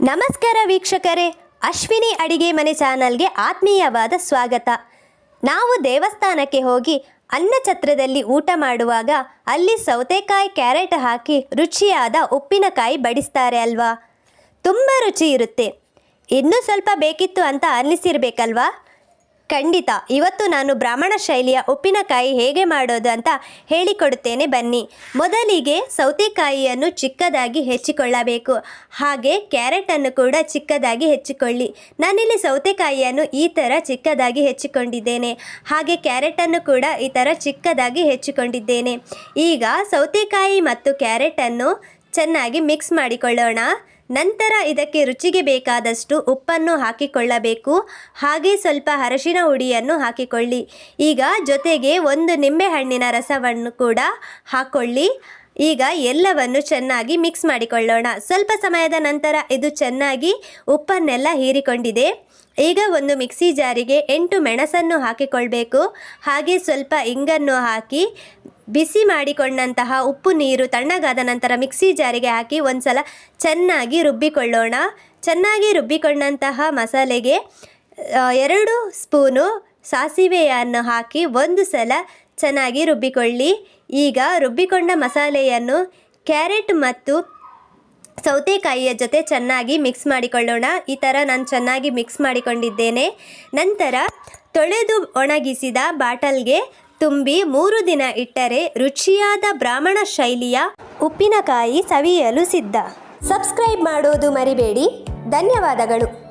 ನಮಸ್ಕಾರ ವೀಕ್ಷಕರೇ, ಅಶ್ವಿನಿ ಅಡಿಗೆ ಮನೆ ಚಾನಲ್ಗೆ ಆತ್ಮೀಯವಾದ ಸ್ವಾಗತ. ನಾವು ದೇವಸ್ಥಾನಕ್ಕೆ ಹೋಗಿ ಅನ್ನಛತ್ರದಲ್ಲಿ ಊಟ ಮಾಡುವಾಗ ಅಲ್ಲಿ ಸೌತೆಕಾಯಿ ಕ್ಯಾರೆಟ್ ಹಾಕಿ ರುಚಿಯಾದ ಉಪ್ಪಿನಕಾಯಿ ಬಡಿಸ್ತಾರೆ ಅಲ್ವಾ? ತುಂಬ ರುಚಿ ಇರುತ್ತೆ. ಇನ್ನೂ ಸ್ವಲ್ಪ ಬೇಕಿತ್ತು ಅಂತ ಅನ್ನಿಸಿರ್ಬೇಕಲ್ವಾ? ಖಂಡಿತ. ಇವತ್ತು ನಾನು ಬ್ರಾಹ್ಮಣ ಶೈಲಿಯ ಉಪ್ಪಿನಕಾಯಿ ಹೇಗೆ ಮಾಡೋದು ಅಂತ ಹೇಳಿಕೊಡುತ್ತೇನೆ ಬನ್ನಿ. ಮೊದಲಿಗೆ ಸೌತೆಕಾಯಿಯನ್ನು ಚಿಕ್ಕದಾಗಿ ಹೆಚ್ಚಿಕೊಳ್ಳಬೇಕು. ಹಾಗೆ ಕ್ಯಾರೆಟನ್ನು ಕೂಡ ಚಿಕ್ಕದಾಗಿ ಹೆಚ್ಚಿಕೊಳ್ಳಿ. ನಾನಿಲ್ಲಿ ಸೌತೆಕಾಯಿಯನ್ನು ಈ ಥರ ಚಿಕ್ಕದಾಗಿ ಹೆಚ್ಚಿಕೊಂಡಿದ್ದೇನೆ. ಹಾಗೆ ಕ್ಯಾರೆಟನ್ನು ಕೂಡ ಈ ಥರ ಚಿಕ್ಕದಾಗಿ ಹೆಚ್ಚಿಕೊಂಡಿದ್ದೇನೆ. ಈಗ ಸೌತೆಕಾಯಿ ಮತ್ತು ಕ್ಯಾರೆಟನ್ನು ಚೆನ್ನಾಗಿ ಮಿಕ್ಸ್ ಮಾಡಿಕೊಳ್ಳೋಣ. ನಂತರ ಇದಕ್ಕೆ ರುಚಿಗೆ ಬೇಕಾದಷ್ಟು ಉಪ್ಪನ್ನು ಹಾಕಿಕೊಳ್ಳಬೇಕು. ಹಾಗೆ ಸ್ವಲ್ಪ ಅರಶಿನ ಹುಡಿಯನ್ನು ಹಾಕಿಕೊಳ್ಳಿ. ಈಗ ಜೊತೆಗೆ ಒಂದು ನಿಂಬೆಹಣ್ಣಿನ ರಸವನ್ನು ಕೂಡ ಹಾಕ್ಕೊಳ್ಳಿ ಈಗ ಎಲ್ಲವನ್ನು ಚೆನ್ನಾಗಿ ಮಿಕ್ಸ್ ಮಾಡಿಕೊಳ್ಳೋಣ. ಸ್ವಲ್ಪ ಸಮಯದ ನಂತರ ಇದು ಚೆನ್ನಾಗಿ ಉಪ್ಪನ್ನೆಲ್ಲ ಹೀರಿಕೊಂಡಿದೆ. ಈಗ ಒಂದು ಮಿಕ್ಸಿ ಜಾರಿಗೆ ಎಂಟು ಮೆಣಸನ್ನು ಹಾಕಿಕೊಳ್ಬೇಕು. ಹಾಗೆ ಸ್ವಲ್ಪ ಇಂಗನ್ನು ಹಾಕಿ ಬಿಸಿ ಮಾಡಿಕೊಂಡಂತಹ ಉಪ್ಪು ನೀರು ತಣ್ಣಗಾದ ನಂತರ ಮಿಕ್ಸಿ ಜಾರಿಗೆ ಹಾಕಿ ಒಂದ್ಸಲ ಚೆನ್ನಾಗಿ ರುಬ್ಬಿಕೊಳ್ಳೋಣ. ಚೆನ್ನಾಗಿ ರುಬ್ಬಿಕೊಂಡಂತಹ ಮಸಾಲೆಗೆ ಎರಡು ಸ್ಪೂನು ಸಾಸಿವೆಯನ್ನು ಹಾಕಿ ಒಂದು ಸಲ ಚೆನ್ನಾಗಿ ರುಬ್ಬಿಕೊಳ್ಳಿ. ಈಗ ರುಬ್ಬಿಕೊಂಡ ಮಸಾಲೆಯನ್ನು ಕ್ಯಾರೆಟ್ ಮತ್ತು ಸೌತೆಕಾಯಿಯ ಜೊತೆ ಚೆನ್ನಾಗಿ ಮಿಕ್ಸ್ ಮಾಡಿಕೊಳ್ಳೋಣ. ಈ ಥರ ನಾನು ಚೆನ್ನಾಗಿ ಮಿಕ್ಸ್ ಮಾಡಿಕೊಂಡಿದ್ದೇನೆ. ನಂತರ ತೊಳೆದು ಒಣಗಿಸಿದ ಬಾಟಲ್ಗೆ ತುಂಬಿ ಮೂರು ದಿನ ಇಟ್ಟರೆ ರುಚಿಯಾದ ಬ್ರಾಹ್ಮಣ ಶೈಲಿಯ ಉಪ್ಪಿನಕಾಯಿ ಸವಿಯಲು ಸಿದ್ಧ. ಸಬ್ಸ್ಕ್ರೈಬ್ ಮಾಡೋದು ಮರಿಬೇಡಿ. ಧನ್ಯವಾದಗಳು.